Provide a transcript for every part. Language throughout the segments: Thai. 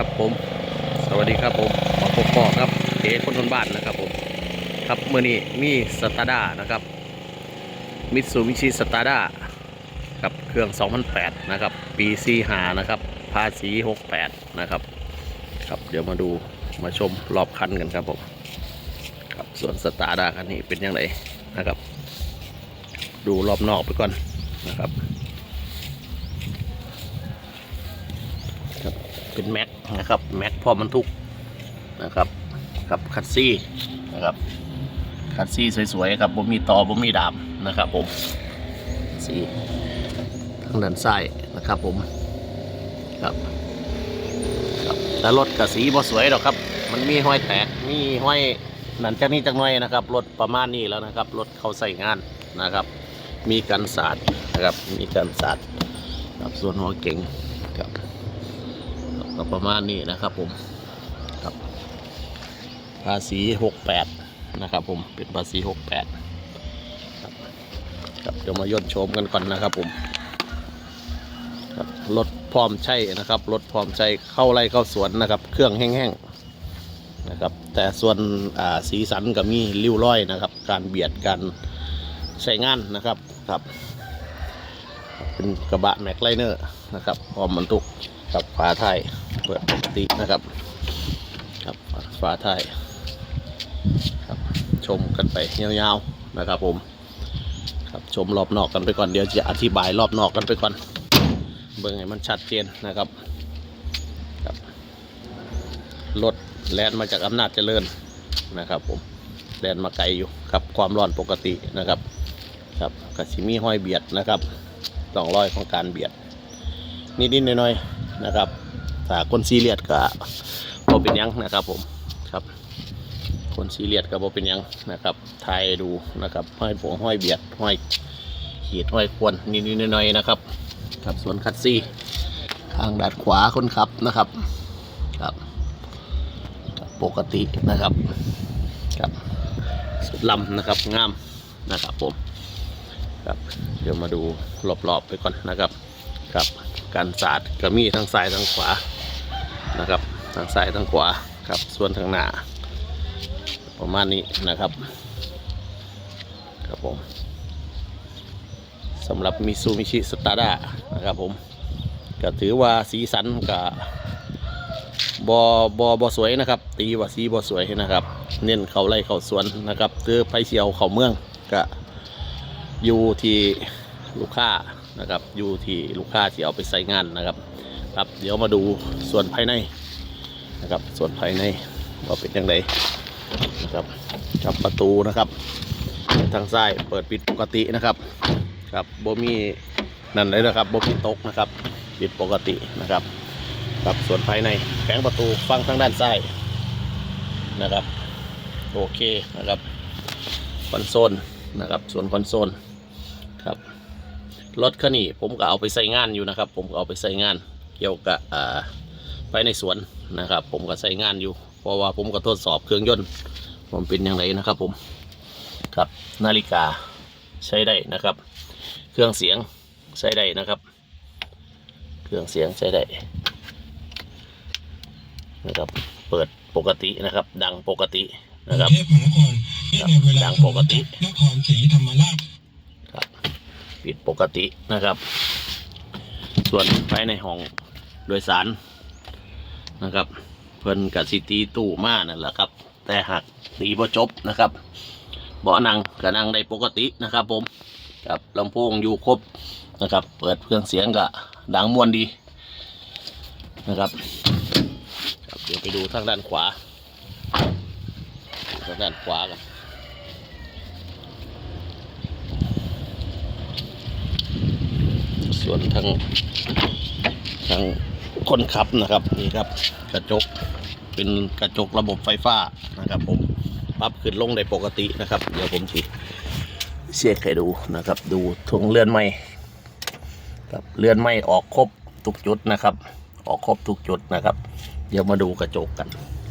ครับผม สวัสดีครับผมมาพบปอครับเอคนทนบ้านนะครับผมครับเมื่อนี้มีสตาร์ด้านะครับมิตซูมิชิสตาร์ด้าครับเครื่อง 2008 นะครับ ปี4 5นะครับ ภาษี 68 นะครับ ครับเดี๋ยวมาดูมาชมรอบคันกันครับผมครับส่วนสตาร์ด้าคันนี้เป็นยังไงนะครับ ดูรอบนอกไปก่อนนะครับ เป็นแม็กนะครับแม็กพร้อมบรรทุกนะครับกับคัตซี่นะครับคัตซี่สวยๆครับผมมีต่อผมมีดามนะครับผมสีทางด้านซ้ายนะครับผมครับครับแต่รถกับสีบ่สวยหรอกครับ มันมีห้อยแตกมีห้อยนั่นจากนี้จักหน่อยนะครับรถประมาณนี้แล้วนะครับรถเขาใส่งานนะครับ มีกันสาดนะครับมีกันสาดครับส่วนหัวเก่ง ก็ประมาณนี้นะครับผมครับภาษี68นะครับผมเป็นภาษี68ครับครับเดี๋ยวมาย่นชมกันก่อนนะครับผมครับรถพร้อมใช้นะครับรถพร้อมใช้เข้าไร่เข้าสวนนะครับ เครื่องแห้งๆนะครับ แต่ส่วนอ่าสีสันก็มีริ้วร้อยนะครับ การเบียดการใช้งานนะครับครับ เป็นกระบะแม็กไลเนอร์นะครับพร้อมบรรทุก กับฝาท้ายเปิดปกตินะครับ ครับฝาท้ายครับชมกันไปยาวๆนะครับ ผม ครับชมรอบนอกกันไปก่อนเดี๋ยวจะอธิบายรอบนอกกันไปก่อน เบิ่งให้มันชัดเจนนะครับครับรถแลนมาจากอำนาจเจริญนะครับ ผมแลนมาไกลอยู่ครับความร้อนปกตินะครับ ครับกระสิมีห้อยเบียดนะครับสองร้อยของการเบียดนิดๆหน่อยๆ นะครับถ้าคนซีเรียสก็บ่เป็นยังนะครับผมครับ คนซีเรียสก็บ่เป็นยังนะครับทายดูนะครับห้อยผงห้อยเบียดห้อยขีดห้อยควนนิดๆหน่อยๆนะครับครับส่วนคัดซี่ทางด้านขวาคนขับนะครับครับครับ ปกตินะครับครับสุดลำนะครับงามนะครับผมครับเดี๋ยวมาดูรอบๆไปก่อนนะครับครับ การสาดก็มีทั้งซ้ายทั้งขวานะครับทั้งซ้ายทั้งขวาครับส่วนทางหน้า ประมาณนี้นะครับ ครับผมสำหรับมิซูมิชิสตาร์ด้านะครับผมก็ถือว่าสีสันกับบอบอบอสวยนะครับ ตีว่าสีบอสวยนะครับ เน้นเขาไล่เขาสวนนะครับคือไปเชียวเขาเมืองก็อยู่ที่ลูกค้า นะครับอยู่ที่ลูกค้าที่เอาไปใส่งานนะครับครับเดี๋ยวมาดูส่วนภายในนะครับส่วนภายในว่าเป็นยังไงนะครับกับประตูนะครับทางซ้ายเปิดปิดปกตินะครับครับโบมีนั่นเลยนะครับโบมีตกนะครับปิดปกตินะครับครับส่วนภายในแผงประตูฟังทางด้านซ้ายนะครับโอเคนะครับคอนโซลนะครับส่วนคอนโซล รถคันนี้ผมก็เอาไปใส่งานอยู่นะครับ ผมก็เอาไปใส่งานเกี่ยวกับอ่าไปในสวนนะครับ ผมก็ใส่งานอยู่ เพราะว่าผมก็ทดสอบเครื่องยนต์ผมเป็นอย่างไรนะครับผมครับนาฬิกาใช้ได้นะครับ เครื่องเสียงใช้ได้นะครับ เครื่องเสียงใช้ได้นะครับเปิดปกตินะครับ ดังปกตินะครับกรุงเทพมหานครเนื่องในเวลาดังปกตินครศรีธรรมราชครับ ปิดปกตินะครับ ส่วนภายในห้องโดยสารนะครับ เพิ่นกับซิตีตู้มานั่นแหละครับ แต่หากตีบ่จบนะครับเบาะนั่งกับนั่งได้ปกตินะครับ ผมกับลำโพงอยู่ครบนะครับ เปิดเครื่องเสียงก็ดังมวนดีนะครับครับเดี๋ยวไปดูทางด้านขวาทางด้านขวากัน ส่วนทางทางคนขับนะครับนี่ครับ กระจกเป็นกระจกระบบไฟฟ้านะครับ ผมปรับขึ้นลงได้ปกตินะครับ เดี๋ยวผมสิเช็คให้ดูนะครับ ดูทงเลื่อนไม้ครับเลื่อนไม้ออกครบทุกจุดนะครับ ออกครบทุกจุดนะครับ เดี๋ยวมาดูกระจกกัน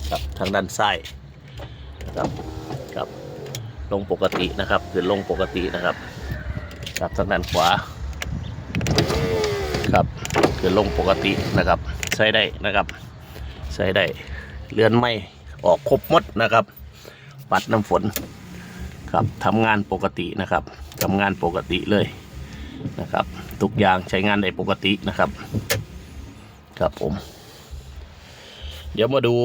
ครับทางด้านซ้ายนะครับครับลงปกตินะครับขึ้นลงปกตินะครับครับทางด้านขวา ครับคือลงปกตินะครับใช้ได้นะครับใช้ได้เรือนไม่ออกครบหมดนะครับ ปัดน้ำฝนครับทำงานปกตินะครับทำงานปกติเลยนะครับทุกอย่างใช้งานได้ปกตินะครับ ครับผม เดี๋ยวมาดู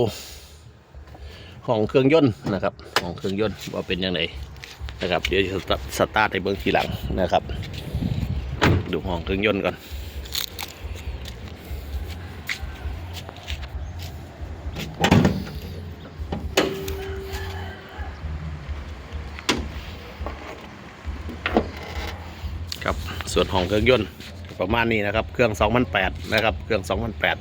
ห้องเครื่องยนต์นะครับห้องเครื่องยนต์ว่าเป็นยังไงนะครับ เดี๋ยวจะสตาร์ทในเบื้องทีหลังนะครับ ดูห้องเครื่องยนต์ก่อน ครับส่วนของเครื่องยนต์ประมาณนี้นะครับ เครื่อง2008นะครับ เครื่อง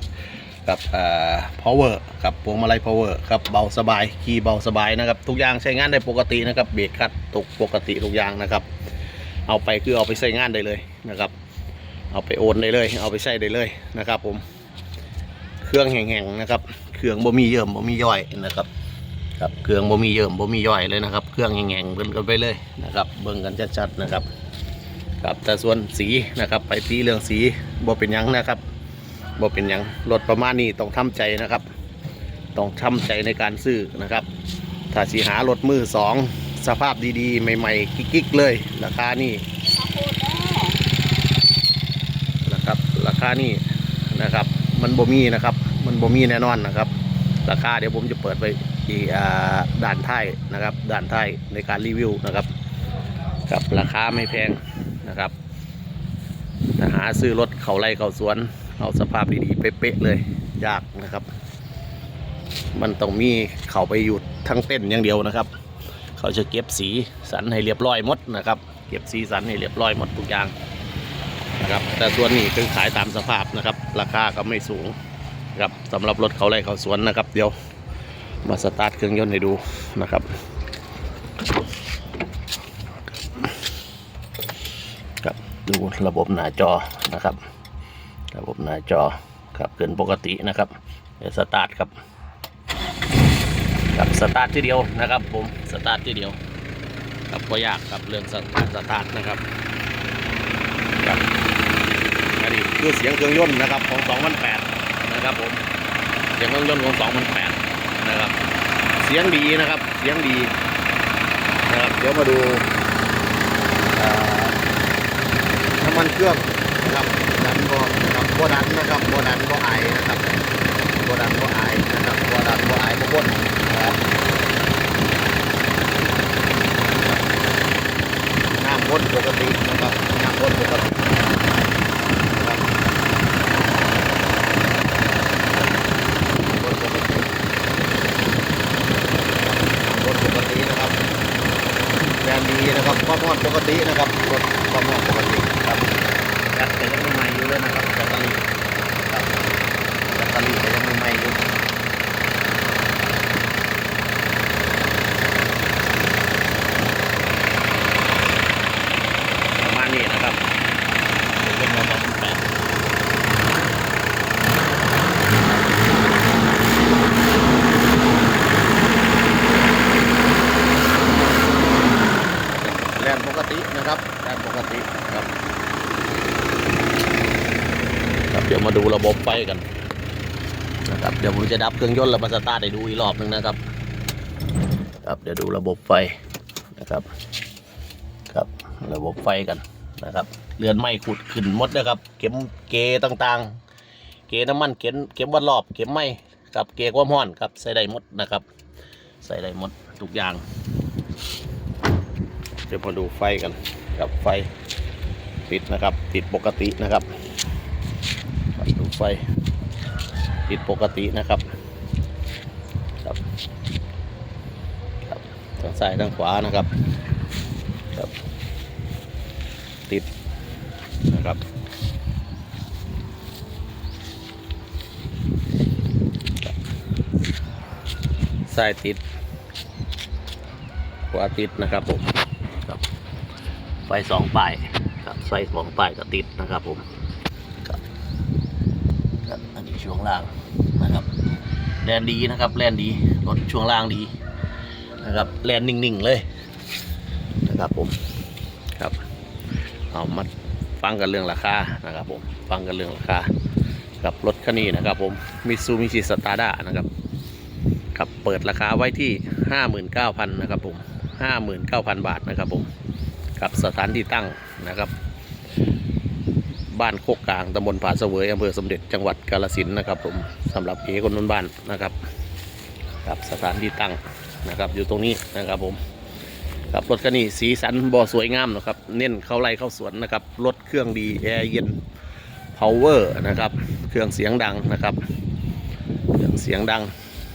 2008กับเอ่อ power กับพวงมาลัย power ครับเบาสบายขี่เบาสบายนะครับ ทุกอย่างใช้งานได้ปกตินะครับ เบรกคัดตกปกติทุกอย่างนะครับ เอาไปคือเอาไปใช้งานได้เลยนะครับ เอาไปโอนได้เลย เอาไปใช้ได้เลยนะครับ ผม เครื่องแห้งๆนะครับ เครื่องบ่มีเยิ่มบ่มีย่อยนะครับครับเครื่องบ่มีเยิ่มบ่มีย่อยเลยนะครับ เครื่องแห้งๆเบิ่งกันไปเลยนะครับ เบิ่งกันชัดๆนะครับ ครับแต่ส่วนสีนะครับไปตีเรื่องสีบ่เป็นยังนะครับบ่เป็นยังรถประมาณนี้ต้องทำใจนะครับ ต้องทำใจในการซื้อนะครับ ถ้าสีหารถมือสองสภาพดีๆ ใหม่ๆกิ๊กๆเลยราคานี่นะครับราคานี่นะครับ มันบ่มีนะครับ มันบ่มีแน่นอนนะครับ ราคาเดี๋ยวผมจะเปิดไปที่อ่าด้านท้ายนะครับด้านท้ายในการรีวิวนะครับครับราคาไม่แพง นะครับถ้าหาซื้อรถเขาไร่เขาสวน เอาสภาพดีๆเป๊ะๆเลย ยากนะครับ มันต้องมีเขาไปอยู่ทั้งเต้นอย่างเดียวนะครับ เขาจะเก็บสีสันให้เรียบร้อยหมดนะครับ เก็บสีสันให้เรียบร้อยหมดทุกอย่างนะครับแต่ส่วนนี้คือขายตามสภาพนะครับ ราคาก็ไม่สูงครับสำหรับรถเขาไร่เขาสวนนะครับ เดี๋ยวมาสตาร์ทเครื่องยนต์ให้ดูนะครับ รับดูระบบหน้าจอนะครับ ระบบหน้าจอครับเกินปกตินะครับเดี๋ยวสตาร์ทครับครับสตาร์ททีเดียวนะครับผมสตาร์ททีเดียวครับก็ยากครับเรื่องสตาร์ทสตาร์ทนะครับครับอันนี้คือเสียงเครื่องยนต์นะครับของ 2008 นะครับผมเสียงเครื่องยนต์ของ 2008 นะครับ เสียงดีนะครับเสียงดีนะครับเดี๋ยวมาดูอ่อ น้ำมันเครื่องนะครับดันบ่นะครับบ่ดันนะครับบ่ดันบ่ไอนะครับบ่ดันบ่ไอนะครับบ่ดันบ่ไอบ่พ่นะครับน้ำพ่นปกตินะครับน้ำพ่นปกตินะครับพ่นปกติน้ำพ่นปกตินะครับแรงดีนะครับความร้อนปกตินะครับความร้อนปกติครับแบตก็ยังไม่ใหม่อยู่เลยนะครับแบตเตอรี่ครับแบตเตอรี่ก็ยังไม่ใหม่อยู่ประมาณนี้นะครับเป็นโมเดลแปดแรงปกตินะครับแรงปกติครับ ครับเดี๋ยวมาดูระบบไฟกันนะครับเดี๋ยวผมจะดับเครื่องยนต์แล้วมาสตาร์ทให้ดูอีกรอบหนึ่งนะครับ ครับเดี๋ยวดูระบบไฟนะครับครับระบบไฟกันนะครับเรือนไม้ขุดขึ้นหมดนะครับ เข็มเกต่างๆ เกน้ำมันเข็มเข็มวัดรอบ เข็มไม้กับเกความร้อนครับใส่ได้หมดนะครับ ใส่ได้หมดทุกอย่างเดี๋ยวมาดูไฟกันกับไฟติดนะครับ ติดปกตินะครับดูไฟ ติดปกตินะครับ ครับครับทางซ้ายทางขวานะครับครับ ติดนะครับซ้ายติด ขวาติดนะครับผมครับไฟสองป้ายครับไฟสองป้ายก็ติดนะครับผมครับ ช่วงล่างนะครับแลนดีนะครับแลนดีรถช่วงล่างดีนะครับแลนนิ่งๆเลยนะครับผมครับเอามาฟังกันเรื่องราคานะครับผมฟังกันเรื่องราคากับรถคันนี้นะครับผมมิซูมิชิสตาร์ด้านะครับครับเปิดราคาไว้ที่ 59,000นะครับผม59,000 บาทนะครับผมกับสถานที่ตั้งนะครับ บ้านโคกกลางตำบลผาเสวยอำเภอสมเด็จจังหวัดกาฬสินนะครับผมสำหรับเอคนนู้นบ้านนะครับครับสถานที่ตั้งนะครับอยู่ตรงนี้นะครับผมครับรถคันนี้สีสันบ่อสวยงามนะครับ เน้นเข้าไร่เข้าสวนนะครับรถเครื่องดีแอร์เย็น power นะครับเครื่องเสียงดังนะครับเครื่องเสียงดัง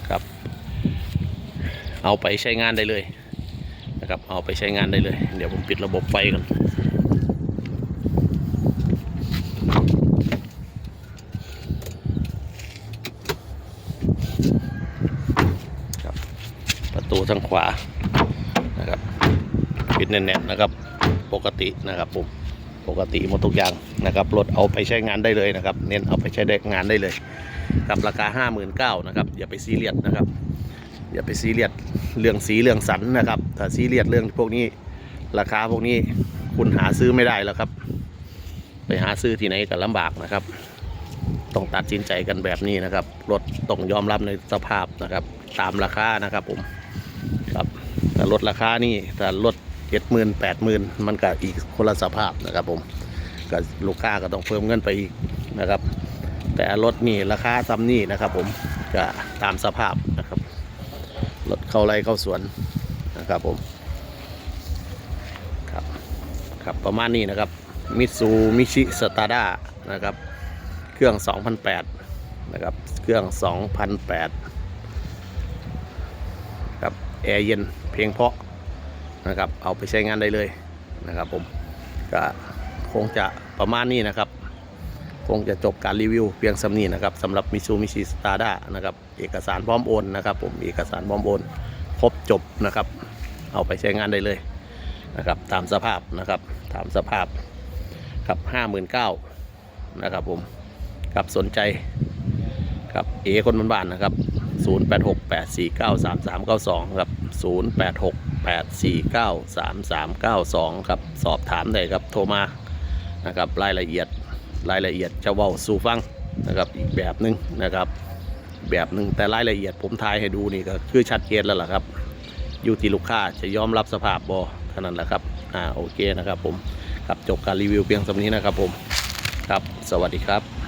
ครับ เอาไปใช้งานได้เลยนะครับเอาไปใช้งานได้เลย เดี๋ยวผมปิดระบบไฟก่อน ครับประ ตูทางขวานะครับปิดแน่นๆนะครับ ปกตินะครับผมปกติหมดทุกอย่างนะครับรถเอาไปใช้งานได้เลยนะครับ เน้นเอาไปใช้ได้งานได้เลยกับราคา 5 9 0 0 0นะครับอย่าไปซีเรียสนะครับอย่าไปซีเรียสเรื่องสีเรื่องสันนะครับ ถ้าซีเรียสเรื่องพวกนี้ราคาพวกนี้คุณหาซื้อไม่ได้แล้วครับ ไปหาซื้อที่ไหนก็ลำบากนะครับ ต้องตัดสินใจกันแบบนี้นะครับรถต้องยอมรับในสภาพนะครับ ตามราคานะครับผม แต่ลดราคานี่แต่ลดเจ็ดหมื่นแปดหมื่นมันก็อีกคนละสภาพนะครับผมก็ลูกค้าก็ต้องเพิ่มเงินไปอีกนะครับ แต่รถนี่ราคาซ้ำนี่นะครับ ผมก็ตามสภาพนะครับรถเข้าไรเข้าสวนนะครับผมครับครับประมาณนี้นะครับมิตซูมิชิสตาร์ด้านะครับ เครื่อง 2008 นะครับ เครื่อง 2008ครับ แอร์เย็นเพียงเพาะนะครับ เอาไปใช้งานได้เลยนะครับผมก็คงจะประมาณนี้นะครับ คงจะจบการรีวิวเพียงสำนีนะครับสำหรับมิซูมิชิสตาด้านะครับเอกสารพร้อมโอนนะครับผมเอกสารพร้อมโอนครบจบนะครับ เอาไปใช้งานได้เลยนะครับตามสภาพนะครับตามสภาพครับ59,000นะครับผมครับสนใจครับเอคนบ้านๆนะครับ 0868493392 ครับ 0868493392 ครับ สอบถามได้ครับ โทรมา นะครับ รายละเอียด รายละเอียดจะเว้าสู่ฟัง นะครับ อีกแบบหนึ่งนะครับ แบบหนึ่งแต่รายละเอียดผมทายให้ดูนี่ก็คือชัดเจนแล้วล่ะครับ อยู่ที่ลูกค้าจะยอมรับสภาพบอเท่านั้นแหละครับ อ่า โอเคนะครับผม ครับจบการรีวิวเพียงสำนี้นะครับผม ครับ สวัสดีครับ